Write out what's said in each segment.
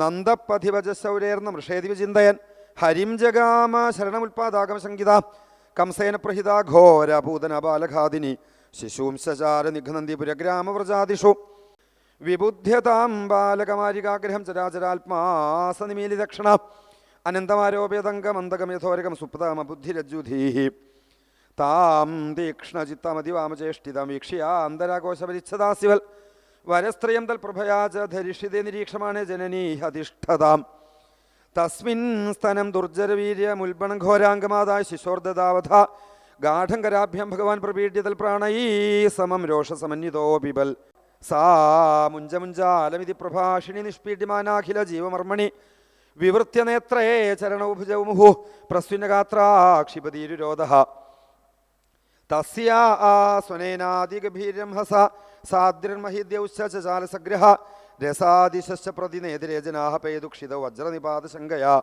നന്ദപ്പധിവജശൗരേർന്ന മൃഷേദിവ ചിന്തയൻ ഹരിം ജഗാമ ശരണമുൽപാദാഗമ സംഗീത കംസേന പ്രഹിത ഘോര പൂതന ബാലഘാതിനി ശിശൂം നിഘ്നന്തി പുരഗ്രാമവ്രജാദിഷു വിബുദ്ധ്യതാം ബാലകമാരികാഗ്രഹം ചരാചരാത്മാസനിമീലിതക്ഷണ. അനന്തമാരോപ്യതംഗമന്തകമയഥോരകം സുപ്തമ ബുദ്ധിരജ്ജുധീ താം തീക്ഷ്ണചിത്തമതിവാമചേഷ്ടിതം വീക്ഷ്യ അന്തരാകോശപരിച്ഛദാസിവൽ വരസ്ത്രയം തൽ പ്രഭയാച ധരിഷിത നിരീക്ഷമാണ് ജനനീ അധിഷ്ഠതാം. തസ്മിൻ സ്തനം ദുർജരവീര്യമുൽബണം ഘോരാംഗമാതായ ശിശോർദതാവധ ഗാഠങ്കരാഭ്യം ഭഗവാൻ പ്രപീഡ്യതൽ പ്രാണയീ സമം രോഷസമന്വിതോ ബിബൽ സാ മുഞ്ചമുഞ്ചാലമിതി പ്രഭാഷിണി നിഷ്പീഡ്യമാനാഖില ജീവമർമ്മണി. വിവൃത്യനേത്രേ ചരണോഭുജമുഹു പ്രസ്വിനഗാത്രാക്ഷിപതിരുരോധ തസ്യ തസ്യാ സ്വനേനാദിഗഭീരം ഹസ സാദ്രിർമഹിദ്യൗശ്ചാലസഗ്രഹ രസാദിശ്ച പ്രതിനേതിരേജനാഹ പേദുക്ഷിത വജ്രനിപാതശങ്കയാ.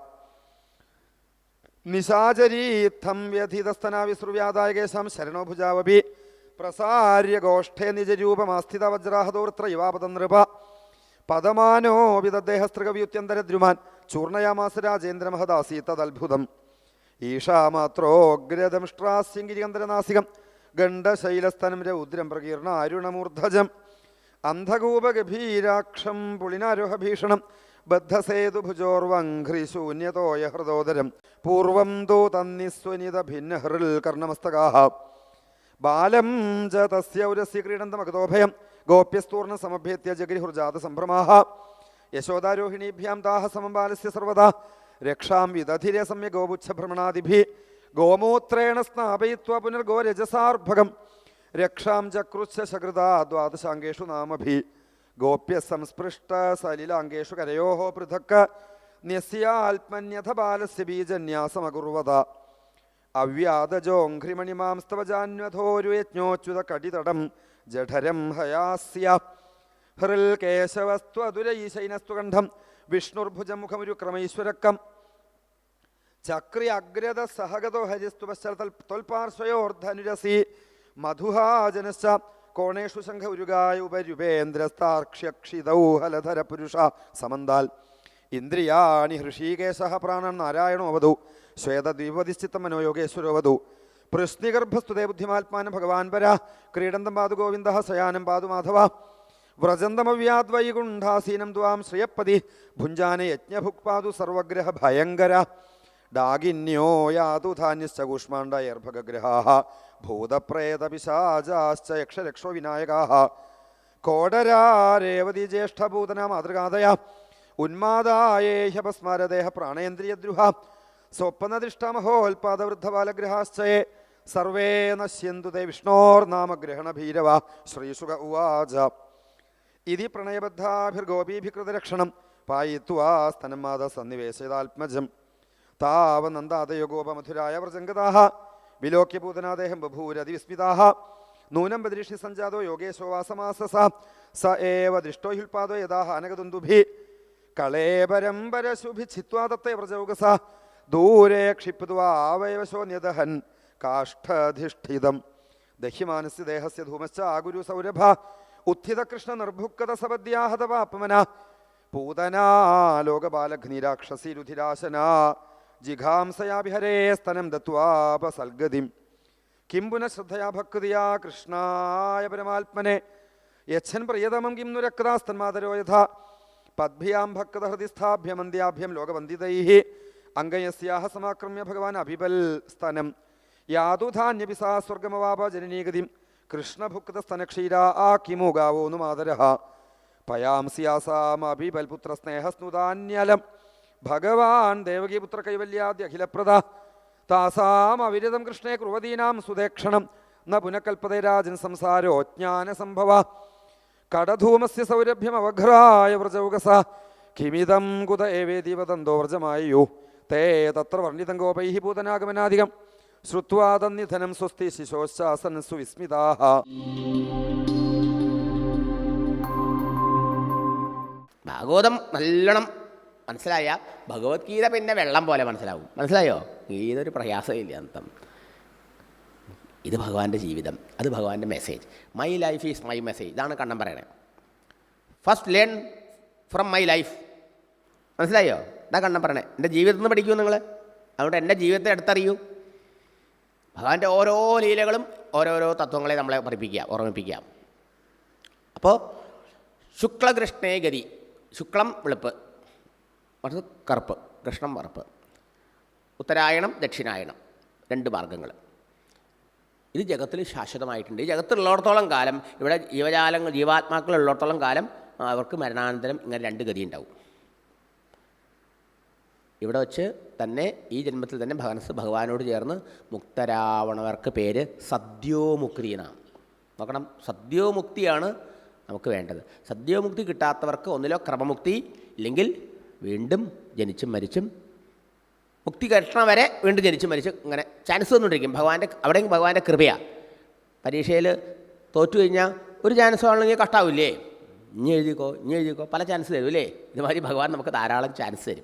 നിശാചരീത്ഥം വ്യഥിതസ്തനാ വിസൃവ്യാദായകേശാം ശരണോ ഭുജാവപി പ്രസാര്യ ഗോഷ്ഠേ നിജരൂപമാസ്ഥിത വജ്രാഹതോർത്ര യുവാപദ നൃപ പദമാനോ വിദദ്ദേഹസ്തൃകവ്യുത്യന്തരദ്രുമാൻ ചൂർണയാമാസ രാജേന്ദ്രമഹദാസീത്തദത്ഭുതം ഈഷാമാത്രോഗ്രദംഷ്ട്രാസ്യങ്കിരികന്ധരനാസികം ഗണ്ഡശൈലസ്തനം രൗദ്രം പ്രകീർണ അരുണമൂർധജം അന്ധകൂപഗഭീരാക്ഷം പുളിനാരോഹഭീഷണം ബദ്ധസേതുഭുജോർവഘ്രിശൂന്യതോയ ഹൃദോദരം പൂർവം തോ തന്നിസ്വനിത ഭിന്നഹൃൽ കർണമസ്തകാഹ. ബാലം ച തസ്യ ഉരസ്യ ക്രീഡന്തമഗതോഭയം ഗോപ്യസ്തൂർണ സമഭ്യത്യ ജഗരിഹുർജാത സംഭ്രമാഹ. യശോദാരോഹിണീഭ്യാം താഹ സമം ബാലസ്യ സർവദാ രക്ഷാം വിദധിരെ സമ്യ ഗോപുച്ഛഭ്രമണാദിഭി ഗോമൂത്രേണ സ്നാപയിത്വ പുനർഗോരജസാർഭകം. രക്ഷാം ചക്രുശ ശകൃതാ ദ്വാദശാംഗേഷു നാമഭി. ഗോപ്യ സംസ്പൃഷ്ട സലിലാംഗേഷു കരയോ പൃഥക് ന്യസ്യാത്മന്യഥ ബാലസ്യ ബീജന്യാസമകുർവത അവ്യാതജോഘ്രിമണിമാംസ്തവജാന്വഥോരുയജ്ഞോച്യുത കടിതടം. ജഠരം ഹയാസ്യ. ഹൃൽ കേശവസ്തു കണ്ഠം വിഷ്ണുർഭുജമുഖമുരു ക്രമൈശ്വരക്കം ചക്രി അഗ്രത സഹഗതോ ഹരിസ്തു പശ്ചാത്തൽ തൊൽപാർശ്വയോർധനുരസി മധുഹാജനശ കോണേഷു ശംഖ ഉരുകായ ഉപരുപേന്ദ്രസ്താർക്ഷ്യക്ഷിതൗ ഹലധര പുരുഷ സമന്താൽ. ഇന്ദ്രിയാണി ഹൃഷീകേശ പ്രാണൻ നാരായണോ വധു ശ്വേതദ്വീപതിശ്ചിത്തം മനോയോഗേശ്വരോ വധു പൃശ്നിഗർഭസ്തുതേ ബുദ്ധിമാത്മാനം ഭഗവാൻ പര ക്രീഡന്തം പാതു ഗോവിന്ദ സയാനം പാതു മാധവ. വ്രജന്തമവ്യാദ്വൈകുണ്ഠാസീനം ത്വാം ശ്രീയപ്പതി ഭുഞ്ചാന യജ്ഞഭുക്പാതു സർവഗ്രഹ ഭയങ്കര ഡാഗിന്യോ യാതു ധാന്യശ്ച കൂഷ്മാണ്ഡയർഭഗ്രഹാ ഭൂതപ്രേതപിശാചാശ്ച യക്ഷരക്ഷോ വിനായകാഹ. കോടരാരേവതി ജ്യേഷ്ഠഭൂതന മാതൃകാതയ. ഉന്മാദായേഹ്യപസ്മാരദേഹ പ്രാണേന്ദ്രിയദ്രുഹ. സ്വപ്നദൃഷ്ടമഹോൽപാദവൃദ്ധബാലഗ്രഹാശ്ചയെ സർവേ നശ്യന്തു തേ വിഷ്ണോർനാമഗ്രഹണഭീരവ. ശ്രീസുഖ ഉവാച. ഇതി പ്രണയബദ്ധാഭിർഗോപീഭികൃതരക്ഷണം പായിത്വാ സ്തനമാത സന്നിവേശിതാത്മജം താവനന്ദാദയോ ഗോപമധുരായ വ്രജംഗതാः വിലോക്യപൂതനാദേഹം ബഭൂരതിവിസ്മിതാഹ നൂനം ബദൃഷി സഞ്ജാതോ യോഗേശോ വാസമാസ സ ഏവ ദൃഷ്ടോ ഹ്യുൽപാദോ യഥാഹ അനഗദുന്ദുഭി കളേപരം പരശുഭിച്ഛിത്വാ തത്തേ വ്രജൗകസ ദൂരെ ക്ഷിപ്ത്വാ ന്യദഹൻ കാഷ്ഠധിഷ്ഠിതം. ദഹ്യമാനസ്യ ദേഹസ്യ ധൂമശ്ച ആഗുരു സൗരഭ ഉത്ഥിത കൃഷ്ണ നിർഭുക്കത സപദ്യാഹതവാപമന പൂതനാ ലോകബാലഘ്നിരാക്ഷസി രുധിരാശന ജിഘാംസയാഭിഹരേ സ്തനം ദത്വാപസൽഗതിം കിം പുനഃ ശ്രദ്ധയാ ഭക്തിയാ കൃഷ്ണായ പരമാത്മനെ. യച്ഛൻ പ്രിയതമം കിം നുരക്താസ്തന്മാതരോ യഥ. പദ്ഭ്യാം ഭക്ത ഹൃദിസ്ഥാഭ്യമന്ത്യാഭ്യം ലോകവന്ദിതൈ അംഗയസ്യാഹ സമാക്രമ്യ ഭഗവാൻ അഭിബൽ സ്തനം. യാതുധാന്യപി സാ സ്വർഗമവാപ ജനനീഗതിം. കൃഷ്ണഭുക്തസ്തനക്ഷീരാ ആ കിമു ഗാവോ നുമാതര മാതരः പയാംസ്യാസാമഭിബൽപുത്ര സ്നേഹസ്നുതാന്യലം ഭഗവാൻ ദേവകീപുത്ര കൈവല്യാദ്യ അഖിലപ്രദ. താസാം അവിരതം കൃഷ്ണേ കുറുവതീനാം സുദേക്ഷണം ന പുനഃക്കൽപ്പത രാജൻ സംസാരോ ജ്ഞാനസംഭവ കടധൂമസ്യ സൗരഭ്യം അവഘ്രായ വ്രജൗകസ. കിമിതം കുത ഏവേതി വദന്തോ വ്രജമായു. തേ തത്ര വർണിതം ഗോപൈ ഭൂതനാഗമനാധികം. തന്നിധനം സ്വസ്തി ശിശോശ്ചാസൻ സുവിസ്മിതാഹ. ഭാഗവതം നല്ലോണം മനസ്സിലായ? ഭഗവത്ഗീത പിന്നെ വെള്ളം പോലെ മനസ്സിലാവും. മനസ്സിലായോ? ഗീത ഒരു പ്രയാസമില്ല അന്തം. ഇത് ഭഗവാന്റെ ജീവിതം. അത് ഭഗവാന്റെ message my life is my message ഇതാണ് കണ്ണം പറയണേ. First learn from my life മനസ്സിലായോ? ഇതാ കണ്ണം പറയണേ. എന്റെ ജീവിതത്തിൽ നിന്ന് പഠിക്കൂ നിങ്ങൾ അതുകൊണ്ട് എന്റെ ജീവിതത്തെ എടുത്തറിയൂ. ഭഗവാന്റെ ഓരോ ലീലകളും ഓരോരോ തത്വങ്ങളെ നമ്മളെ പഠിപ്പിക്കുക ഓർമ്മിപ്പിക്കുക. അപ്പോൾ ശുക്ലകൃഷ്ണേ ഗതി. ശുക്ലം വെളുപ്പ്. അടുത്ത് കറുപ്പ് കൃഷ്ണം വറുപ്പ്. ഉത്തരായണം ദക്ഷിണായണം രണ്ട് മാർഗങ്ങൾ. ഇത് ജഗത്തിൽ ശാശ്വതമായിട്ടുണ്ട്. ഈ ജഗത്തിലുള്ളിടത്തോളം കാലം ഇവിടെ ജീവജാലങ്ങൾ ജീവാത്മാക്കൾ ഉള്ളിടത്തോളം കാലം അവർക്ക് മരണാനന്തരം ഇങ്ങനെ രണ്ട് ഗതി ഉണ്ടാവും. ഇവിടെ വച്ച് തന്നെ ഈ ജന്മത്തിൽ തന്നെ ഭഗവൻസ് ഭഗവാനോട് ചേർന്ന് മുക്തരാവണവർക്ക് പേര് സദ്യോമുക്തി എന്നാണ്. നോക്കണം സദ്യോമുക്തിയാണ് നമുക്ക് വേണ്ടത്. സദ്യോമുക്തി കിട്ടാത്തവർക്ക് ഒന്നിലോ ക്രമമുക്തി ഇല്ലെങ്കിൽ വീണ്ടും ജനിച്ചും മരിച്ചും മുക്തി കിട്ടണ വരെ വീണ്ടും ജനിച്ചും മരിച്ചും ഇങ്ങനെ ചാൻസ് തന്നുകൊണ്ടിരിക്കും ഭഗവാന്റെ അവിടെയും ഭഗവാന്റെ കൃപയാണ് പരീക്ഷയിൽ തോറ്റു കഴിഞ്ഞാൽ ഒരു ചാൻസ് ആണെങ്കിൽ കഷ്ടാവില്ലേ? ഇനി എഴുതിക്കോ ഇനി എഴുതിക്കോ പല ചാൻസ് തരും അല്ലേ? ഇതുമാതിരി ഭഗവാൻ നമുക്ക് ധാരാളം ചാൻസ് തരും.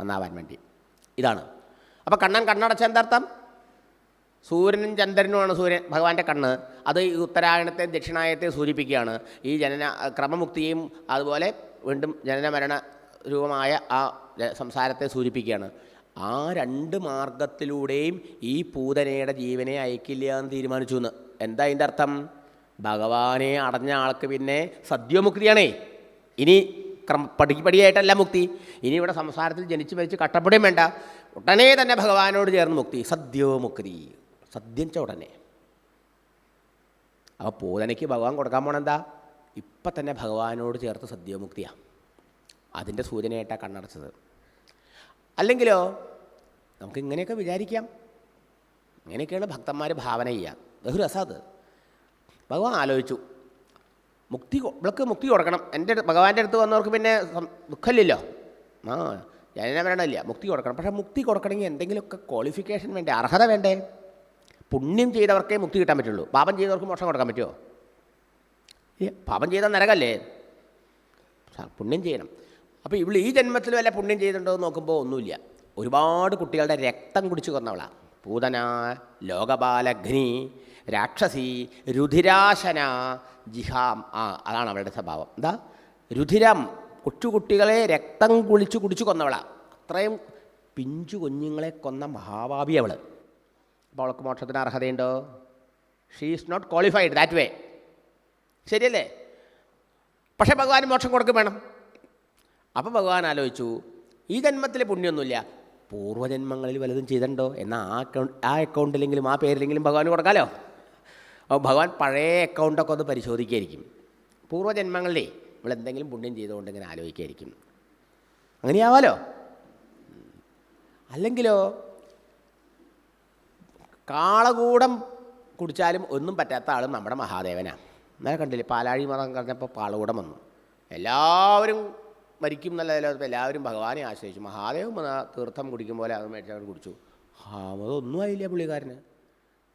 നന്നാവാൻ വേണ്ടി. ഇതാണ്. അപ്പോൾ കണ്ണൻ കണ്ണടച്ച എന്താർത്ഥം? സൂര്യനും ചന്ദ്രനുമാണ് സൂര്യൻ ഭഗവാന്റെ കണ്ണ്. അത് ഈ ഉത്തരായണത്തെ ദക്ഷിണായത്തെ സൂചിപ്പിക്കുകയാണ്. ഈ ജനന ക്രമമുക്തിയും അതുപോലെ വീണ്ടും ജനന മരണ രൂപമായ ആ സംസാരത്തെ സൂചിപ്പിക്കുകയാണ്. ആ രണ്ട് മാർഗത്തിലൂടെയും ഈ പൂതനയുടെ ജീവനെ അയക്കില്ല എന്ന് തീരുമാനിച്ചു എന്ന്. എന്താ അതിന്റെ അർത്ഥം? ഭഗവാനെ അടഞ്ഞ ആൾക്ക് പിന്നെ സദ്യമുക്തിയാണേ. ഇനി ക്രമ പടിപടിയായിട്ടല്ല മുക്തി. ഇനി ഇവിടെ സംസാരത്തിൽ ജനിച്ചു മരിച്ച് കട്ടപ്പെടുകയും വേണ്ട. ഉടനെ തന്നെ ഭഗവാനോട് ചേർന്ന് മുക്തി. സദ്യോമുക്തി. സദ്യം ച ഉടനെ. അപ്പോൾ പൂതനയ്ക്ക് ഭഗവാൻ കൊടുക്കാൻ പോണെന്താ ഇപ്പം തന്നെ ഭഗവാനോട് ചേർത്ത് സദ്യോമുക്തിയാണ് അതിന്റെ സൂചനയായിട്ടാണ് കണ്ണടച്ചത്. അല്ലെങ്കിലോ നമുക്ക് ഇങ്ങനെയൊക്കെ വിചാരിക്കാം. ഇങ്ങനെയൊക്കെയാണ് ഭക്തന്മാർ ഭാവന ചെയ്യുക ബഹുരസം അത്. ഭഗവാൻ ആലോചിച്ചു. മുക്തി ഇവൾക്ക് മുക്തി കൊടുക്കണം. എന്റെ ഭഗവാന്റെ അടുത്ത് വന്നവർക്ക് പിന്നെ ദുഃഖമില്ലല്ലോ. ആ ജനന മരണമില്ല മുക്തി കൊടുക്കണം. പക്ഷേ മുക്തി കൊടുക്കണമെങ്കിൽ എന്തെങ്കിലുമൊക്കെ ക്വാളിഫിക്കേഷൻ വേണ്ടേ? അർഹത വേണ്ടേ? പുണ്യം ചെയ്തവർക്കേ മുക്തി കിട്ടാൻ പറ്റുള്ളൂ. പാപം ചെയ്തവർക്ക് മോഷം കൊടുക്കാൻ പറ്റുമോ? പാപം ചെയ്ത നരകല്ലേ? പുണ്യം ചെയ്യണം. അപ്പോൾ ഇവൾ ഈ ജന്മത്തിൽ വല്ല പുണ്യം ചെയ്തിട്ടുണ്ടോ എന്ന് നോക്കുമ്പോൾ ഒന്നുമില്ല. ഒരുപാട് കുട്ടികളുടെ രക്തം കുടിച്ചു കൊന്നവളാണ് പൂതന ലോകപാലഗ്നി രാക്ഷസി രുധിരാശന ജിഹാം ആ അതാണ് അവളുടെ സ്വഭാവം. എന്താ? രുധിരം കൊച്ചുകുട്ടികളെ രക്തം കുളിച്ചു കുടിച്ചു കൊന്നവളാണ് അത്രയും പിഞ്ചു കുഞ്ഞുങ്ങളെ കൊന്ന മഹാഭാവി അവൾ അപ്പോൾ അവൾക്ക് മോക്ഷത്തിന് അർഹതയുണ്ടോ? She is not qualified that way ശരിയല്ലേ? പക്ഷേ ഭഗവാൻ മോക്ഷം കൊടുക്കും വേണം. അപ്പോൾ ഭഗവാൻ ആലോചിച്ചു ഈ ജന്മത്തിൽ പുണ്യമൊന്നുമില്ല പൂർവജന്മങ്ങളിൽ വലതും ചെയ്തിട്ടുണ്ടോ? എന്നാൽ ആ അക്കൗണ്ട് ആ അക്കൗണ്ടിലെങ്കിലും ആ പേരിലെങ്കിലും ഭഗവാൻ കൊടുക്കാലോ? അപ്പോൾ ഭഗവാൻ പഴയ അക്കൗണ്ടൊക്കെ ഒന്ന് പരിശോധിക്കുകയായിരിക്കും. പൂർവജന്മങ്ങളിലേ നമ്മൾ എന്തെങ്കിലും പുണ്യം ചെയ്തുകൊണ്ട് ഇങ്ങനെ ആലോചിക്കുകയായിരിക്കും. അങ്ങനെയാവാലോ? അല്ലെങ്കിലോ കാളകൂടം കുടിച്ചാലും ഒന്നും പറ്റാത്ത ആളും നമ്മുടെ മഹാദേവനാണ് എന്നാൽ കണ്ടില്ലേ പാലാഴി മതം കഴിഞ്ഞപ്പോൾ പാളകൂടം വന്നു. എല്ലാവരും മരിക്കും എന്നല്ല എല്ലാവരും ഭഗവാനെ ആശ്രയിച്ചു. മഹാദേവൻ വന്ന് തീർത്ഥം കുടിക്കും പോലെ അത് മേടിച്ചവർ കുടിച്ചു. അതൊന്നും ആയില്ല പുള്ളിക്കാരന്.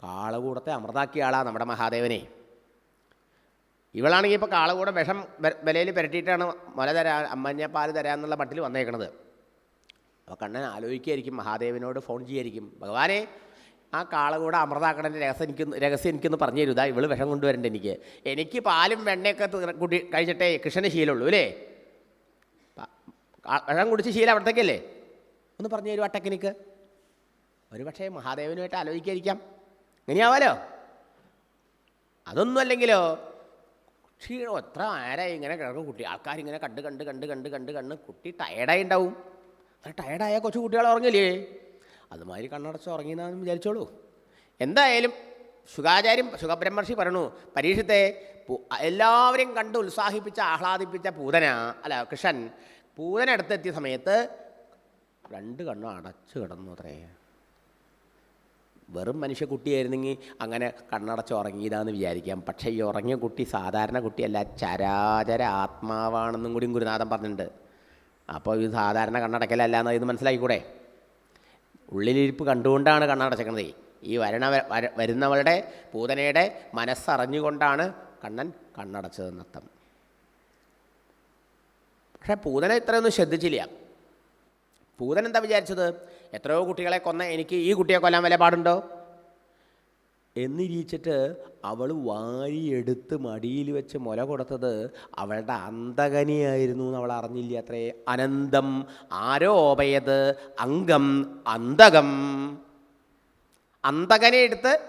കാളകൂടത്തെ അമൃതാക്കിയ ആളാണ് നമ്മുടെ മഹാദേവനെ. ഇവളാണെങ്കിൽ ഇപ്പോൾ കാളകൂടം വിഷം വിലയിൽ പുരട്ടിയിട്ടാണ് മുല തരാ അമ്മഞ്ഞ പാൽ തരാമെന്നുള്ള മട്ടിൽ വന്നേക്കണത്. അപ്പോൾ കണ്ണൻ ആലോചിക്കുകയായിരിക്കും മഹാദേവനോട് ഫോൺ ചെയ്യായിരിക്കും. ഭഗവാനെ ആ കാളകൂടെ അമൃതാക്കണന്റെ രഹസ്യം എനിക്ക് രഹസ്യം എനിക്കൊന്ന് പറഞ്ഞു തരൂ. ഇതാ ഇവൾ വിഷം കൊണ്ടുവരണ്ട എനിക്ക്. എനിക്ക് പാലും വെണ്ണയൊക്കെ കുടി കഴിച്ചിട്ടേ കൃഷ്ണന് ശീലമുള്ളൂ അല്ലേ? വിഷം കുടിച്ച് ശീലം അവിടത്തേക്കല്ലേ? ഒന്ന് പറഞ്ഞു തരൂ ആ ടെക്നിക്ക്? ഒരു പക്ഷേ മഹാദേവനുമായിട്ട് ആലോചിക്കാതിരിക്കാം ഇങ്ങനെയാവാലോ? അതൊന്നും അല്ലെങ്കിലോ? ക്ഷീണം എത്ര ആരായി ഇങ്ങനെ കിടക്കും കുട്ടി. ആൾക്കാരിങ്ങനെ കണ്ട് കണ്ട് കണ്ട് കണ്ട് കണ്ട് കണ്ട് കുട്ടി ടയർഡായി ഉണ്ടാവും അങ്ങനെ ടയർഡായ കൊച്ചു കുട്ടികൾ ഉറങ്ങില്ലേ? അതുമാതിരി കണ്ണടച്ച് ഉറങ്ങിയെന്നാന്ന് വിചാരിച്ചോളൂ. എന്തായാലും ശുഖാചാര്യം സുഖബ്രഹ്മർഷി പറഞ്ഞു പരീക്ഷത്തെ എല്ലാവരെയും കണ്ട് ഉത്സാഹിപ്പിച്ച ആഹ്ലാദിപ്പിച്ച പൂതന അല്ല കൃഷ്ണൻ പൂതന അടുത്തെത്തിയ സമയത്ത് രണ്ട് കണ്ണും അടച്ചു കിടന്നു അത്രേ. വെറും മനുഷ്യക്കുട്ടിയായിരുന്നെങ്കിൽ അങ്ങനെ കണ്ണടച്ച് ഉറങ്ങിയതാന്ന് വിചാരിക്കാം. പക്ഷേ ഈ ഉറങ്ങിയ കുട്ടി സാധാരണ കുട്ടിയല്ല ചരാചര ആത്മാവാണെന്നും കൂടി ഗുരുനാഥൻ പറഞ്ഞിട്ടുണ്ട്. അപ്പോൾ ഇത് സാധാരണ കണ്ണടക്കലല്ല എന്ന് ഇത് മനസ്സിലാക്കിക്കൂടെ? ഉള്ളിലിരിപ്പ് കണ്ടുകൊണ്ടാണ് കണ്ണടച്ചേക്കണത്. ഈ വരണ വര- വരുന്നവളുടെ പൂതനയുടെ മനസ്സറിഞ്ഞുകൊണ്ടാണ് കണ്ണൻ കണ്ണടച്ചതെന്നർത്ഥം. പക്ഷേ പൂതന ഇത്രയൊന്നും ശ്രദ്ധിച്ചില്ല. പൂതൻ എന്താ വിചാരിച്ചത്? എത്രയോ കുട്ടികളെ കൊന്ന എനിക്ക് ഈ കുട്ടിയെ കൊല്ലാൻ വല്ല പാടുണ്ടോ? എന്നിരിച്ചിട്ട് അവൾ വാരിയെടുത്ത് മടിയിൽ വെച്ച് മുല കൊടുത്തത് അവളുടെ അന്തകനിയായിരുന്നു എന്ന് അവൾ അറിഞ്ഞില്ല അത്രേ. അനന്തം ആരോപയത് അംഗം അന്തകം. അന്തകനെ എടുത്ത്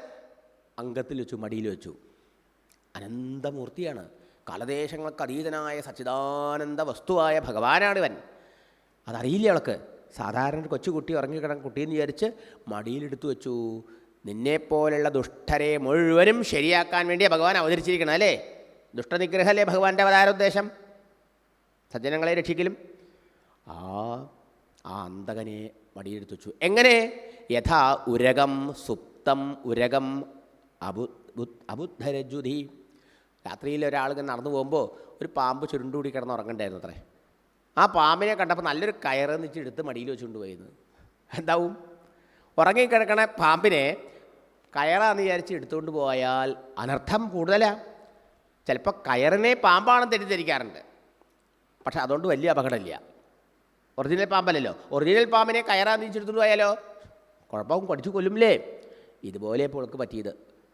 അംഗത്തിൽ വെച്ചു മടിയിൽ വെച്ചു. അനന്തമൂർത്തിയാണ്. കാലദേശങ്ങൾക്ക് അതീതനായ സച്ചിദാനന്ദ വസ്തുവായ ഭഗവാനാണ് ഇവൻ അതറിയില്ല അവൾക്ക് സാധാരണ കൊച്ചുകുട്ടി കിടക്കുന്ന കുട്ടിയെന്ന് വിചാരിച്ച് മടിയിലെടുത്തു വെച്ചു. നിന്നെപ്പോലുള്ള ദുഷ്ടരെ മുഴുവനും ശരിയാക്കാൻ വേണ്ടിയാണ് ഭഗവാൻ അവതരിച്ചിരിക്കണം അല്ലേ? ദുഷ്ടനിഗ്രഹല്ലേ ഭഗവാന്റെ അവതാര ഉദ്ദേശം സജ്ജനങ്ങളെ രക്ഷിക്കലും. ആ ആ അന്തകനെ മടിയിലെടുത്തു വെച്ചു. എങ്ങനെ? യഥാ ഉരകം സുപ്തം ഉരകം അബു ബുദ്ധ- അബുദ്ധരജുധി രാത്രിയിൽ ഒരാൾ ഇങ്ങനെ നടന്നു പോകുമ്പോൾ ഒരു പാമ്പ് ചുരുണ്ടുകൂടി കിടന്ന് ഉറങ്ങണ്ടായിരുന്നു അത്രേ. ആ പാമ്പിനെ കണ്ടപ്പോൾ നല്ലൊരു കയറ് നിച്ച് എടുത്ത് മടിയിൽ വെച്ചുകൊണ്ട് പോയിരുന്നു. എന്താവും? ഉറങ്ങിക്കിടക്കണ പാമ്പിനെ കയറാന്ന് വിചാരിച്ച് എടുത്തുകൊണ്ട് പോയാൽ അനർത്ഥം കൂടുതലാണ് ചിലപ്പോൾ കയറിനെ പാമ്പാണെന്ന് തെറ്റിദ്ധരിക്കാറുണ്ട്. പക്ഷെ അതുകൊണ്ട് വലിയ അപകടമില്ല. ഒറിജിനൽ പാമ്പല്ലല്ലോ. ഒറിജിനൽ പാമ്പിനെ കയറാന്ന് വെച്ചെടുത്തുകൊണ്ട് പോയാലോ? കുഴപ്പവും കടിച്ചു കൊല്ലുമില്ലേ? ഇതുപോലെ ഇപ്പോൾ പറ്റിയത്.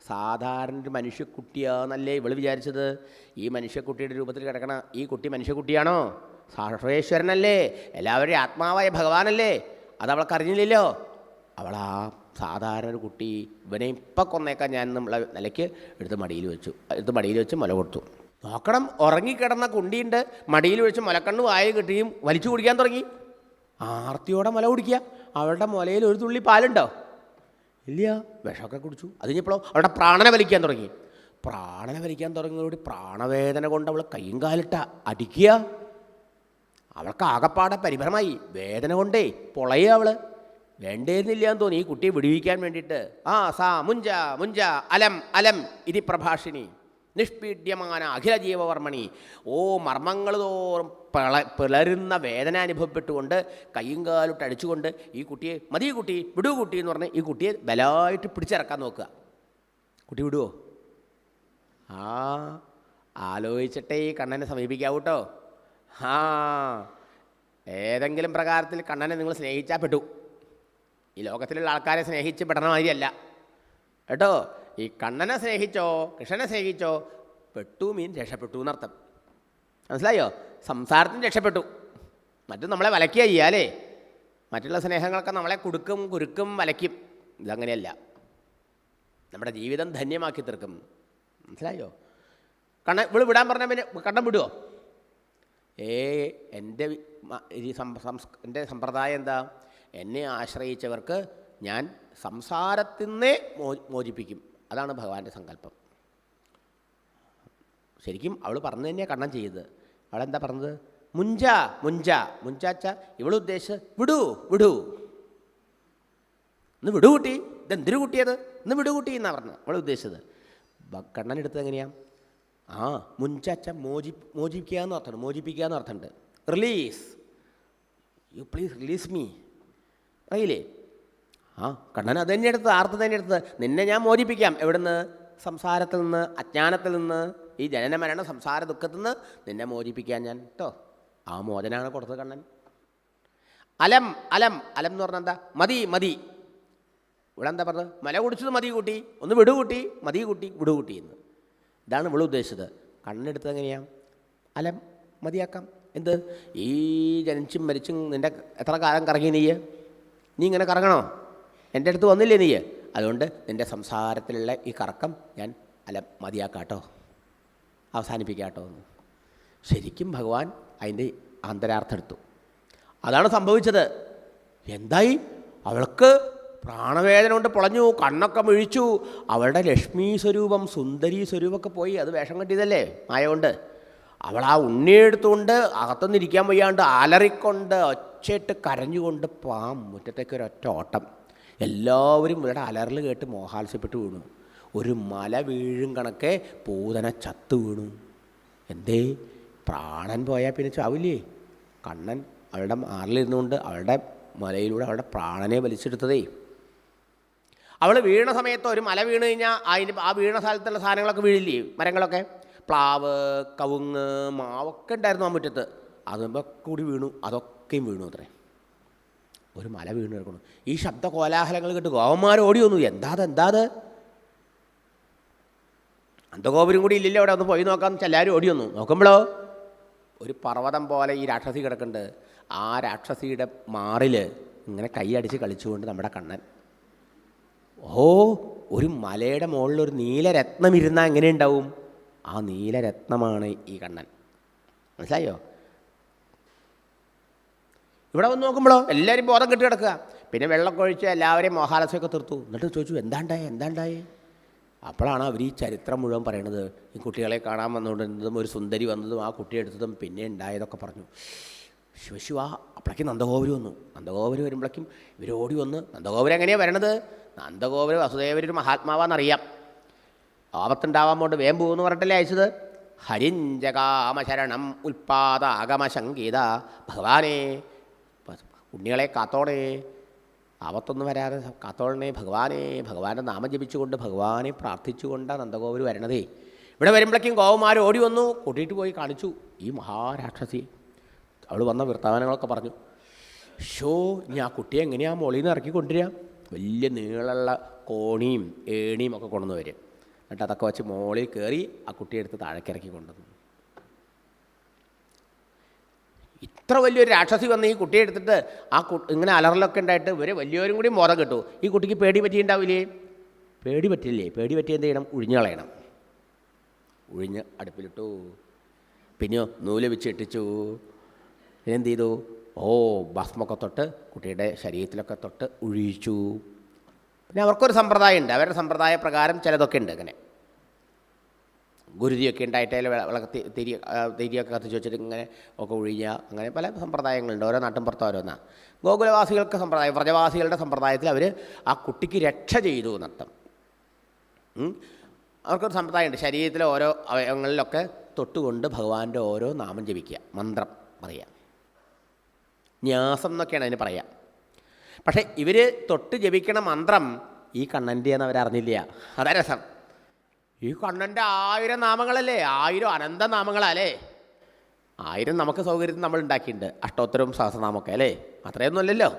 സാധാരണ ഒരു മനുഷ്യക്കുട്ടിയാണെന്നല്ലേ ഇവൾ വിചാരിച്ചത്? ഈ മനുഷ്യക്കുട്ടിയുടെ രൂപത്തിൽ കിടക്കണ ഈ കുട്ടി മനുഷ്യക്കുട്ടിയാണോ? സർവേശ്വരനല്ലേ? എല്ലാവരുടെയും ആത്മാവായ ഭഗവാനല്ലേ? അത് അവൾക്ക് അറിഞ്ഞില്ലല്ലോ? അവൾ ആ സാധാരണ ഒരു കുട്ടി ഇവനെ ഇപ്പം കൊന്നേക്കാൻ ഞാൻ നമ്മളെ നിലയ്ക്ക് എടുത്ത് മടിയിൽ വെച്ചു. എടുത്ത് മടിയിൽ വെച്ച് മുല കൊടുത്തു. നോക്കണം ഉറങ്ങിക്കിടന്ന കുണ്ടിയുണ്ട്. മടിയിൽ വെച്ച് മുലക്കണ്ണ് വായ കിട്ടിയും വലിച്ചു കുടിക്കാൻ തുടങ്ങി. ആർത്തിയോടെ മുല കുടിക്കുക. അവളുടെ മുലയിൽ ഒരു തുള്ളി പാലുണ്ടോ? ഇല്ല. വിഷമൊക്കെ കുടിച്ചു. അത് കഴിഞ്ഞപ്പോഴോ അവളുടെ പ്രാണന വലിക്കാൻ തുടങ്ങി. പ്രാണന വലിക്കാൻ തുടങ്ങിയതോടി പ്രാണവേദന കൊണ്ട് അവൾ കൈയും കാലിട്ട അടിക്കുക. അവൾക്ക് ആകപ്പാടെ പരിഭ്രമായി. വേദന കൊണ്ടേ പൊളയ അവൾ വേണ്ടേന്നില്ല എന്ന് തോന്നി. ഈ കുട്ടിയെ വിടുവിക്കാൻ വേണ്ടിയിട്ട്. ആ സാ മുഞ്ച മുഞ്ച അലം അലം ഇതി പ്രഭാഷിണി. നിഷ്പീഡ്യമാന അഖില ജീവവർമ്മണി. ഓ മർമ്മങ്ങൾ തോറും പിള പിളരുന്ന വേദന അനുഭവപ്പെട്ടുകൊണ്ട് കയ്യും കാലിട്ട് അടിച്ചുകൊണ്ട് ഈ കുട്ടിയെ മതി കുട്ടി വിടൂ കുട്ടി എന്ന് പറഞ്ഞ് ഈ കുട്ടിയെ ബലമായിട്ട് പിടിച്ചിറക്കാൻ നോക്കുക. കുട്ടി വിടുവോ? ആ ആലോചിച്ചിട്ടേ ഈ കണ്ണനെ സമീപിക്കാവൂ കേട്ടോ ആ ഏതെങ്കിലും പ്രകാരത്തിൽ കണ്ണനെ നിങ്ങൾ സ്നേഹിച്ചാൽ പെട്ടു. ഈ ലോകത്തിലുള്ള ആൾക്കാരെ സ്നേഹിച്ച് പെടണ മാതിരിയല്ല. കേട്ടോ? ഈ കണ്ണനെ സ്നേഹിച്ചോ കൃഷ്ണനെ സ്നേഹിച്ചോ പെട്ടു മീൻ രക്ഷപ്പെട്ടു എന്നർത്ഥം. മനസ്സിലായോ? സംസാരത്തിന് രക്ഷപ്പെട്ടു. മറ്റും നമ്മളെ വലക്കുക ചെയ്യാലേ മറ്റുള്ള സ്നേഹങ്ങളൊക്കെ നമ്മളെ കുടുക്കും കുരുക്കും വലയ്ക്കും. ഇതങ്ങനെയല്ല. നമ്മുടെ ജീവിതം ധന്യമാക്കി തീർക്കും. മനസ്സിലായോ? കണ്ണ ഇവൾ വിടാൻ പറഞ്ഞ പിന്നെ കണ്ണം വിടുമോ ഏ എന്റെ എന്റെ സമ്പ്രദായം എന്താ? എന്നെ ആശ്രയിച്ചവർക്ക് ഞാൻ മോ മോചിപ്പിക്കും. അതാണ് ഭഗവാന്റെ സങ്കല്പം. ശരിക്കും അവൾ പറഞ്ഞു തന്നെയാണ് കണ്ണം ചെയ്തത്. അവളെന്താ പറഞ്ഞത്? മുഞ്ച മുഞ്ച മുഞ്ചാച്ച ഇവൾ ഉദ്ദേശിച്ച് വിടൂ വിടൂ. ഇന്ന് വിടു കുട്ടി ഇതെന്തിനു കുട്ടിയത്? ഇന്ന് വിടു കുട്ടി എന്നാണ് പറഞ്ഞത് അവൾ ഉദ്ദേശിച്ചത്. കണ്ണൻ എടുത്തത് എങ്ങനെയാണ് ആ മുഞ്ചാച്ച മോചി മോചിപ്പിക്കുക എന്ന് അർത്ഥമുണ്ട് മോചിപ്പിക്കുക എന്ന് അർത്ഥമുണ്ട് release. You please release me അറിയില്ലേ? ആ കണ്ണൻ അത് തന്നെ എടുത്ത് ആർത്ത് തന്നെ എടുത്ത് നിന്നെ ഞാൻ മോചിപ്പിക്കാം. എവിടുന്ന്? സംസാരത്തിൽ നിന്ന് അജ്ഞാനത്തിൽ നിന്ന്. ഈ ജനന മരണ സംസാര ദുഃഖത്തിൽ നിന്ന് നിന്നെ മോചിപ്പിക്കാൻ ഞാൻ കേട്ടോ ആ മോചനാണ് കൊടുത്തത് കണ്ണൻ. അലം അലം അലം എന്ന് പറഞ്ഞാൽ എന്താ? മതി മതി. ഇവിടെ എന്താ പറഞ്ഞത്? മല കുടിച്ചത് മതി കൂട്ടി. ഒന്ന് വിടു കൂട്ടി. മതി കൂട്ടി വിടു കൂട്ടി എന്ന്. ഇതാണ് ഇവിടെ ഉദ്ദേശിച്ചത്. കണ്ണെടുത്തത് എങ്ങനെയാണ് അലം മതിയാക്കാം. എന്ത്? ഈ ജനിച്ചും മരിച്ചും നിന്റെ എത്ര കാലം കറങ്ങി നീ നീ ഇങ്ങനെ കറങ്ങണോ? എന്റെ അടുത്ത് വന്നില്ലേ നീ അതുകൊണ്ട് നിന്റെ സംസാരത്തിലുള്ള ഈ കറക്കം ഞാൻ അല്ല മതിയാക്കാട്ടോ. അവസാനിപ്പിക്കാട്ടോ. എന്ന് ശരിക്കും ഭഗവാൻ അതിന്റെ അന്തരാർത്ഥം എടുത്തു. അതാണ് സംഭവിച്ചത്. എന്തായി? അവൾക്ക് പ്രാണവേദന കൊണ്ട് പൊളഞ്ഞു കണ്ണൊക്കെ മിഴിച്ചു. അവളുടെ ലക്ഷ്മി സ്വരൂപം സുന്ദരി സ്വരൂപമൊക്കെ പോയി. അത് വേഷം കെട്ടിയതല്ലേ? മായ അവൾ ആ ഉണ്ണിയെടുത്തുകൊണ്ട് അകത്തുനിന്ന് ഇരിക്കാൻ വയ്യാണ്ട് അലറിക്കൊണ്ട് ഒച്ചയിട്ട് കരഞ്ഞുകൊണ്ട് പാം മുറ്റത്തേക്ക് ഒരൊറ്റ ഓട്ടം. എല്ലാവരും ഇവരുടെ അലറൽ കേട്ട് മോഹാത്സ്യപ്പെട്ട് വീണു. ഒരു മല വീഴും കണക്കെ പൂതന ചത്തു വീണു. എന്തേ? പ്രാണൻ പോയാൽ പിന്നെ ചാവില്ലേ? കണ്ണൻ അവളുടെ മാറിലിരുന്നുകൊണ്ട് അവളുടെ മലയിലൂടെ അവളുടെ പ്രാണനെ വലിച്ചെടുത്തതേ. അവൾ വീണ സമയത്ത് ഒരു മല വീണ് കഴിഞ്ഞാൽ അതിന് ആ വീണ സ്ഥലത്തുള്ള സാധനങ്ങളൊക്കെ വീഴില്ലേ? മരങ്ങളൊക്കെ? പ്ലാവ് കവുങ്ങ് മാവൊക്കെ ഉണ്ടായിരുന്നു ആ മുറ്റത്ത്. അതൊക്കെ കൂടി വീണു. അതൊക്കെയും വീണു അത്രേ. ഒരു മല വീണ് കിടക്കണം ഈ ശബ്ദ കോലാഹലങ്ങൾ കേട്ട് ഗോവന്മാർ ഓടി വന്നു. എന്താ എന്താത്? എന്താ അത് അന്തകോപുരം കൂടി ഇല്ലല്ലോ അവിടെ. ഒന്ന് പോയി വെച്ചാൽ എല്ലാവരും ഓടി വന്നു. നോക്കുമ്പോഴോ? ഒരു പർവതം പോലെ ഈ രാക്ഷസി കിടക്കുന്നുണ്ട്. ആ രാക്ഷസിയുടെ മാറിൽ ഇങ്ങനെ കൈയടിച്ച് കളിച്ചുകൊണ്ട് നമ്മുടെ കണ്ണൻ. ഓ ഒരു മലയുടെ മുകളിൽ ഒരു നീലരത്നം ഇരുന്നാൽ എങ്ങനെ ഉണ്ടാവും? ആ നീലരത്നമാണ് ഈ കണ്ണൻ. മനസ്സിലായോ? ഇവിടെ വന്ന് നോക്കുമ്പോഴോ? എല്ലാവരും ബോധം കെട്ടി കിടക്കുക. പിന്നെ വെള്ളം കൊഴിച്ച് എല്ലാവരെയും മോഹാലസൊക്കെ തീർത്തു. എന്നിട്ട് ചോദിച്ചു എന്താണ്ടായി എന്താണ്ടായി അപ്പോഴാണ് അവർ ഈ ചരിത്രം മുഴുവൻ പറയണത്. ഈ കുട്ടികളെ കാണാൻ വന്നുകൊണ്ടിരുന്നതും ഒരു സുന്ദരി വന്നതും ആ കുട്ടി എടുത്തതും പിന്നെ ഉണ്ടായതൊക്കെ പറഞ്ഞു. ശിവശിവ അപ്പോഴേക്കും നന്ദഗോപുരം വന്നു. നന്ദഗോപുരം വരുമ്പോഴേക്കും ഇവർ ഓടി വന്ന് നന്ദഗോപുരം എങ്ങനെയാണ് വരണത്? നന്ദഗോപുരം വസുദേവരൊരു മഹാത്മാവാന്നറിയാം ആപത്തുണ്ടാവാൻ കൊണ്ട് വേം എന്ന് പറഞ്ഞിട്ടല്ലേ അയച്ചത്? ഹരിഞ്ചകാമശരണം ഉൽപാദാഗമശങ്കീത ഭഗവാനേ പ- ഉണ്ണികളെ കാത്തോണേ. ആപത്തൊന്നും വരാതെ കാത്തോളണേ ഭഗവാനെ ഭഗവാന്റെ നാമം ജപിച്ചുകൊണ്ട് ഭഗവാനെ പ്രാർത്ഥിച്ചുകൊണ്ട് നന്ദഗോപുർ വരണതേ. ഇവിടെ വരുമ്പോഴേക്കും ഗോവന്മാർ ഓടി വന്നു കൂട്ടിയിട്ട് പോയി കാണിച്ചു. ഈ മഹാരാക്ഷസി. അവൾ വന്ന വൃത്താവനങ്ങളൊക്കെ പറഞ്ഞു ഷോ ഇനി ആ കുട്ടിയെ എങ്ങനെയാ മോളിൽ നിന്ന് ഇറക്കി കൊണ്ടുവരിക? വലിയ നീളമുള്ള കോണിയും ഏണിയും ഒക്കെ കൊണ്ടുവന്ന് വരും. എന്നിട്ട് അതൊക്കെ വെച്ച് മോളിൽ കയറി ആ കുട്ടിയെടുത്ത് താഴേക്കിറക്കി കൊണ്ടുവന്നു. ഇത്ര വലിയൊരു രാക്ഷസി വന്ന് ഈ കുട്ടിയെ എടുത്തിട്ട് ആ ഇങ്ങനെ അലറലൊക്കെ ഉണ്ടായിട്ട് ഇവർ വലിയവരും കൂടി മുറ കിട്ടു. ഈ കുട്ടിക്ക് പേടി പറ്റിയിട്ടുണ്ടാവില്ലേ? പേടി പറ്റില്ലേ? പേടി പറ്റി എന്ത് ചെയ്യണം? ഉഴിഞ്ഞ് കളയണം. ഉഴിഞ്ഞ് അടുപ്പിലിട്ടു. പിന്നെയോ നൂൽ വെച്ച് ഇട്ടിച്ചു പിന്നെന്ത് ചെയ്തു? ഓ ഭസ്മൊക്കെ തൊട്ട് കുട്ടിയുടെ ശരീരത്തിലൊക്കെ തൊട്ട് ഉഴിയിച്ചു പിന്നെ അവർക്കൊരു സമ്പ്രദായം ഉണ്ട് അവരുടെ സമ്പ്രദായ പ്രകാരം ചിലതൊക്കെ ഉണ്ട് അങ്ങനെ ഗുരുതിയൊക്കെ ഉണ്ടായിട്ടേ അതിൽ വിളക്ക് തിരി തിരിയൊക്കെ കത്തിച്ച് വെച്ചിട്ട് ഇങ്ങനെ ഒക്കെ ഒഴിയുക. അങ്ങനെ പല സമ്പ്രദായങ്ങളുണ്ട്. ഓരോ നാട്ടും പുറത്ത് ഓരോന്നാ. ഗോകുലവാസികൾക്ക് സമ്പ്രദായം വ്രജവാസികളുടെ സമ്പ്രദായത്തിൽ അവർ ആ കുട്ടിക്ക് രക്ഷ ചെയ്തു എന്നർത്ഥം. അവർക്കൊരു സമ്പ്രദായമുണ്ട്. ശരീരത്തിലെ ഓരോ അവയവങ്ങളിലൊക്കെ തൊട്ടുകൊണ്ട് ഭഗവാന്റെ ഓരോ നാമം ജപിക്കുക. മന്ത്രം പറയുക. ന്യാസം എന്നൊക്കെയാണ് അതിന് പറയുക. പക്ഷേ ഇവർ തൊട്ട് ജപിക്കണ മന്ത്രം ഈ കണ്ണന്റെ എന്ന് അവരറിഞ്ഞില്ല. അതാ രസം. ഈ കണ്ണന്റെ ആയിരം നാമങ്ങളല്ലേ? ആയിരം അനന്ത നാമങ്ങളല്ലേ? ആയിരം നമുക്ക് സൗകര്യത്തിൽ നമ്മൾ ഉണ്ടാക്കിയിട്ടുണ്ട്. അഷ്ടോത്തരവും സഹസ്രനാമൊക്കെ അല്ലേ? അത്രയൊന്നും അല്ലല്ലോ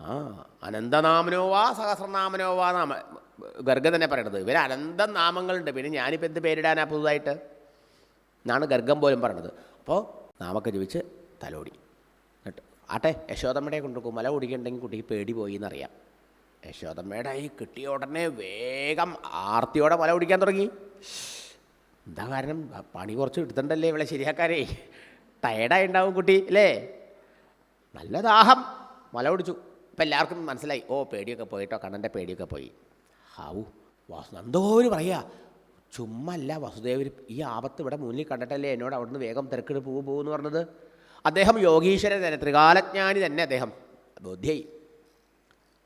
ആ അനന്തനാമനോ വാ സഹസ്രനാമനോ വാ നാമ ഗർഗ തന്നെ പറയണത്. ഇവർ അനന്ത നാമങ്ങളുണ്ട്. പിന്നെ ഞാനിപ്പോൾ എന്ത് പേരിടാനാ പുതുതായിട്ട്? എന്നാണ് ഗർഗം പോലും പറയണത്. അപ്പോൾ നാമൊക്കെ ജപിച്ച് തലോടി. ആട്ടെ യശോദമ്മയുടെ കൊണ്ടുപോകും. മല കുടിക്കണ്ടെങ്കിൽ കുട്ടിക്ക് പേടി പോയി എന്നറിയാം. യശോദമ്മയുടെ ഈ കിട്ടിയ ഉടനെ വേഗം ആർത്തിയോടെ മല പിടിക്കാൻ തുടങ്ങി. എന്താ കാരണം? പണി കുറച്ച് എടുത്തിട്ടുണ്ടല്ലേ ഇവിടെ ശരിയാക്കാരേ ടയർഡായി ഉണ്ടാവും കുട്ടി അല്ലേ? നല്ല ദാഹം. മല പിടിച്ചു. ഇപ്പം എല്ലാവർക്കും മനസ്സിലായി. ഓ പേടിയൊക്കെ പോയിട്ടോ? കണ്ണന്റെ പേടിയൊക്കെ പോയി. ഹാവു വാസു എന്തോ ഒരു പറയുക ചുമ്മല്ല വസുദേവർ ഈ ആപത്ത് ഇവിടെ മുന്നിൽ കണ്ടിട്ടല്ലേ എന്നോട് അവിടുന്ന് വേഗം തിരക്കിട്ട് പോകും പോകുമെന്ന് പറഞ്ഞത്? അദ്ദേഹം യോഗീശ്വരൻ തന്നെ ത്രികാലജ്ഞാനി തന്നെ അദ്ദേഹം. ബോധ്യായി.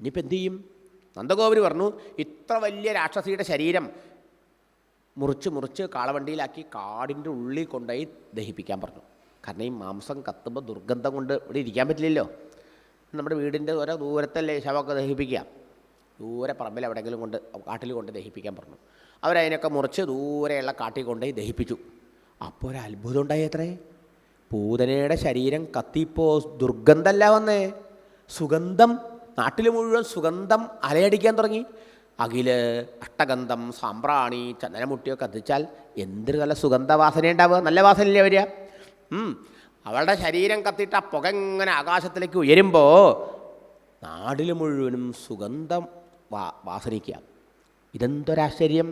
ഇനിയിപ്പോൾ എന്തു ചെയ്യും നന്ദഗോപുരി പറഞ്ഞു ഇത്ര വലിയ രാക്ഷസിയുടെ ശരീരം മുറിച്ച് മുറിച്ച് കാളവണ്ടിയിലാക്കി കാടിന്റെ ഉള്ളിൽ കൊണ്ടുപോയി ദഹിപ്പിക്കാൻ പറഞ്ഞു. കാരണം ഈ മാംസം കത്തുമ്പോൾ ദുർഗന്ധം കൊണ്ട് ഇവിടെ ഇരിക്കാൻ പറ്റില്ലല്ലോ. നമ്മുടെ വീടിന്റെ ഓരോ ദൂരത്തല്ലേ ശവമൊക്കെ ദഹിപ്പിക്കുക? ദൂരെ പറമ്പിൽ എവിടെയെങ്കിലും കൊണ്ട് കാട്ടിൽ കൊണ്ട് ദഹിപ്പിക്കാൻ പറഞ്ഞു. അവരതിനൊക്കെ മുറിച്ച് ദൂരെയുള്ള കാട്ടിൽ കൊണ്ടുപോയി ദഹിപ്പിച്ചു. അപ്പോൾ ഒരു അത്ഭുതം ഉണ്ടായി അത്രേ. പൂതനയുടെ ശരീരം കത്തിപ്പോൾ ദുർഗന്ധമല്ല വന്നേ. സുഗന്ധം നാട്ടിൽ മുഴുവൻ സുഗന്ധം അലയടിക്കാൻ തുടങ്ങി. അകിൽ അഷ്ടഗന്ധം സാമ്പ്രാണി ചന്ദനമുട്ടിയൊക്കെ കത്തിച്ചാൽ എന്തൊരു നല്ല സുഗന്ധവാസന ഉണ്ടാവുക. നല്ല വാസനയില്ലേ വരിക. അവളുടെ ശരീരം കത്തിയിട്ട് ആ പുക ഇങ്ങനെ ആകാശത്തിലേക്ക് ഉയരുമ്പോൾ നാടിൽ മുഴുവനും സുഗന്ധം വാ വാസനിക്കുക. ഇതെന്തൊരാശ്ചര്യം?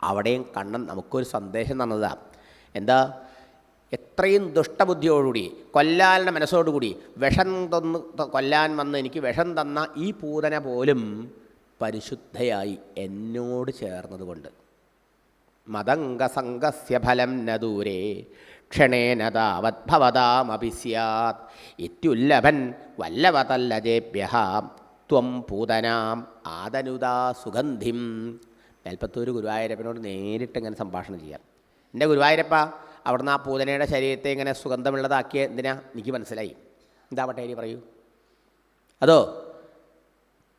അവിടെയും കണ്ണൻ നമുക്കൊരു സന്ദേശം തന്നതാണ് എന്താ? എത്രയും ദുഷ്ടബുദ്ധിയോടുകൂടി കൊല്ലാലിന്റെ മനസ്സോടുകൂടി വിഷം തന്നു കൊല്ലാൻ വന്ന് എനിക്ക് വിഷം തന്ന ഈ പൂതന പോലും പരിശുദ്ധയായി എന്നോട് ചേർന്നതുകൊണ്ട്. മതംഗസംഗസ്യ ഫലം ന ദൂരേ ക്ഷണേന താവദ്ഭവതാമപി സ്യാത്. ഇത്യുല്ലഭൻ വല്ലവതല്ലജേഭ്യ ത്വം പൂതനാം ആദനുദാ സുഗന്ധിം. മേൽപ്പത്തൂർ ഗുരുവായൂരപ്പനോട് നേരിട്ട് ഇങ്ങനെ സംഭാഷണം ചെയ്യാം. എന്റെ ഗുരുവായൂരപ്പ അവിടുന്ന് ആ പൂതനയുടെ ശരീരത്തെ ഇങ്ങനെ സുഗന്ധമുള്ളതാക്കിയ എന്തിനാ? എനിക്ക് മനസ്സിലായി. എന്താ പട്ടേരി പറയൂ? അതോ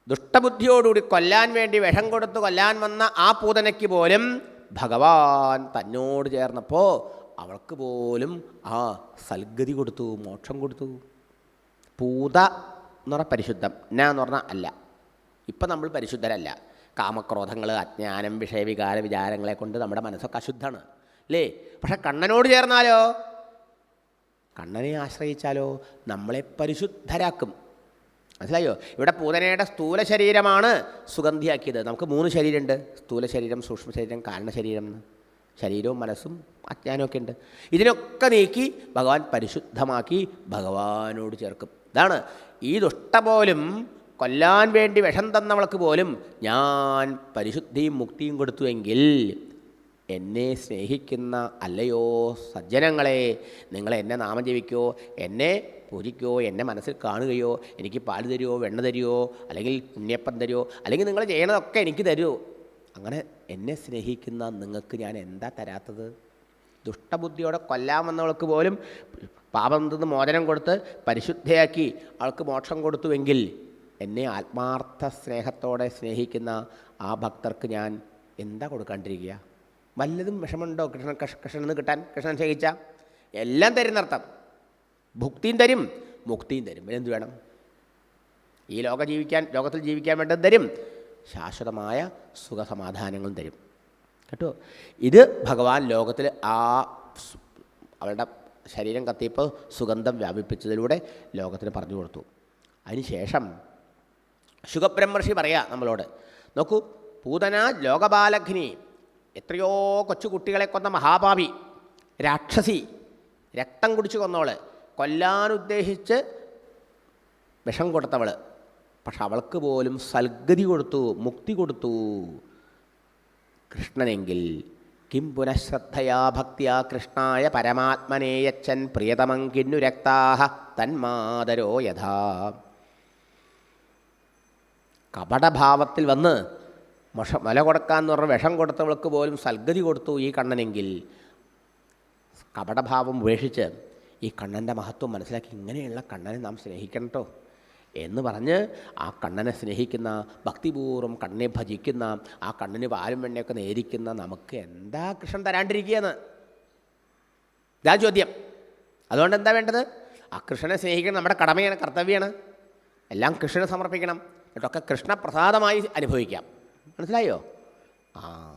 ദുഷ്ടബുദ്ധിയോടുകൂടി കൊല്ലാൻ വേണ്ടി വിഷം കൊടുത്ത് കൊല്ലാൻ വന്ന ആ പൂതനയ്ക്ക് പോലും ഭഗവാൻ തന്നോട് ചേർന്നപ്പോൾ അവൾക്ക് പോലും ആ സൽഗതി കൊടുത്തു മോക്ഷം കൊടുത്തു. പൂത എന്ന് പറഞ്ഞാൽ പരിശുദ്ധം ഞാൻ എന്ന് പറഞ്ഞാൽ അല്ല. ഇപ്പം നമ്മൾ പരിശുദ്ധരല്ല. കാമക്രോധങ്ങൾ അജ്ഞാനം വിഷയവികാര വിചാരങ്ങളെ കൊണ്ട് നമ്മുടെ മനസ്സൊക്കെ അശുദ്ധമാണ്. അല്ലേ പക്ഷെ കണ്ണനോട് ചേർന്നാലോ? കണ്ണനെ ആശ്രയിച്ചാലോ? നമ്മളെ പരിശുദ്ധരാക്കും. മനസ്സിലായോ? ഇവിടെ പൂതനയുടെ സ്ഥൂല ശരീരമാണ് സുഗന്ധിയാക്കിയത്. നമുക്ക് മൂന്ന് ശരീരമുണ്ട്. സ്ഥൂല ശരീരം സൂക്ഷ്മ ശരീരം കാരണ ശരീരം ശരീരവും മനസ്സും അജ്ഞാനമൊക്കെ ഉണ്ട്. ഇതിനൊക്കെ നീക്കി ഭഗവാൻ പരിശുദ്ധമാക്കി ഭഗവാനോട് ചേർക്കും. ഇതാണ്. ഈ ദുഷ്ട പോലും കൊല്ലാൻ വേണ്ടി വിഷം തന്നവൾക്ക് പോലും ഞാൻ പരിശുദ്ധിയും മുക്തിയും കൊടുത്തുവെങ്കിൽ എന്നെ സ്നേഹിക്കുന്ന അല്ലയോ സജ്ജനങ്ങളെ നിങ്ങൾ എന്നെ നാമം ജപിക്കോ എന്നെ പൂജിക്കോ എന്നെ മനസ്സിൽ കാണുകയോ എനിക്ക് പാൽ തരുമോ വെണ്ണ തരുമോ അല്ലെങ്കിൽ ഉണ്ണിയപ്പം തരുമോ അല്ലെങ്കിൽ നിങ്ങൾ ചെയ്യണതൊക്കെ എനിക്ക് തരുമോ അങ്ങനെ എന്നെ സ്നേഹിക്കുന്ന നിങ്ങൾക്ക് ഞാൻ എന്താ തരാത്തത്? ദുഷ്ടബുദ്ധിയോടെ കൊല്ലാമെന്നവൾക്ക് പോലും പാപം നിന്ന് മോചനം കൊടുത്ത് പരിശുദ്ധയാക്കി അവൾക്ക് മോക്ഷം കൊടുത്തുവെങ്കിൽ എന്നെ ആത്മാർത്ഥ സ്നേഹത്തോടെ സ്നേഹിക്കുന്ന ആ ഭക്തർക്ക് ഞാൻ എന്താ കൊടുക്കാണ്ടിരിക്കുക? വല്ലതും വിഷമമുണ്ടോ? കൃഷ്ണൻ കഷ എന്ന് കിട്ടാൻ കൃഷ്ണൻ ശേഖിച്ച എല്ലാം തരുന്നർത്ഥം ഭുക്തിയും തരും മുക്തിയും തരും. എന്ത് വേണം? ഈ ലോക ജീവിക്കാൻ ലോകത്തിൽ ജീവിക്കാൻ വേണ്ടത് തരും. ശാശ്വതമായ സുഖസമാധാനങ്ങളും തരും. കേട്ടോ? ഇത് ഭഗവാൻ ലോകത്തിൽ ആ അവരുടെ ശരീരം കത്തിയപ്പോൾ സുഗന്ധം വ്യാപിപ്പിച്ചതിലൂടെ ലോകത്തിന് പറഞ്ഞു കൊടുത്തു. അതിനുശേഷം ശുഖബ്രഹ്മർഷി പറയാ നമ്മളോട് നോക്കൂ പൂതന ലോകബാലഘ്നി എത്രയോ കൊച്ചു കുട്ടികളെ കൊന്ന മഹാപാപി രാക്ഷസി രക്തം കുടിച്ച് കൊന്നവൾ കൊല്ലാനുദ്ദേശിച്ച് വിഷം കൊടുത്തവൾ പക്ഷെ അവൾക്ക് പോലും സൽഗതി കൊടുത്തു മുക്തി കൊടുത്തു. കൃഷ്ണനെങ്കിൽ കിം പുനഃശ്രദ്ധയാ ഭക്തിയാ കൃഷ്ണായ പരമാത്മനേയച്ഛൻ പ്രിയതമം കിന്നു രക്താഹ തന്മാതരോ യഥാ. കപടഭാവത്തിൽ വന്ന് മല കൊടുക്കാന്ന് പറഞ്ഞ വിഷം കൊടുത്തവൾക്ക് പോലും സൽഗതി കൊടുത്തു ഈ കണ്ണനെങ്കിൽ. കപടഭാവം ഉപേക്ഷിച്ച് ഈ കണ്ണന്റെ മഹത്വം മനസ്സിലാക്കി ഇങ്ങനെയുള്ള കണ്ണനെ നാം സ്നേഹിക്കണം കേട്ടോ എന്ന് പറഞ്ഞ് ആ കണ്ണനെ സ്നേഹിക്കുന്ന ഭക്തിപൂർവം കണ്ണനെ ഭജിക്കുന്ന ആ കണ്ണിന് പാലും വെണ്ണയൊക്കെ നേരിക്കുന്ന നമുക്ക് എന്താ കൃഷ്ണൻ തരാണ്ടിരിക്കുകയെന്ന്? ഇതാ ചോദ്യം. അതുകൊണ്ട് എന്താ വേണ്ടത്? ആ കൃഷ്ണനെ സ്നേഹിക്കണം നമ്മുടെ കടമയാണ് കർത്തവ്യമാണ് എല്ലാം കൃഷ്ണന് സമർപ്പിക്കണം. എന്നിട്ടൊക്കെ കൃഷ്ണപ്രസാദമായി അനുഭവിക്കാം. മനസ്സിലായോ? ആ.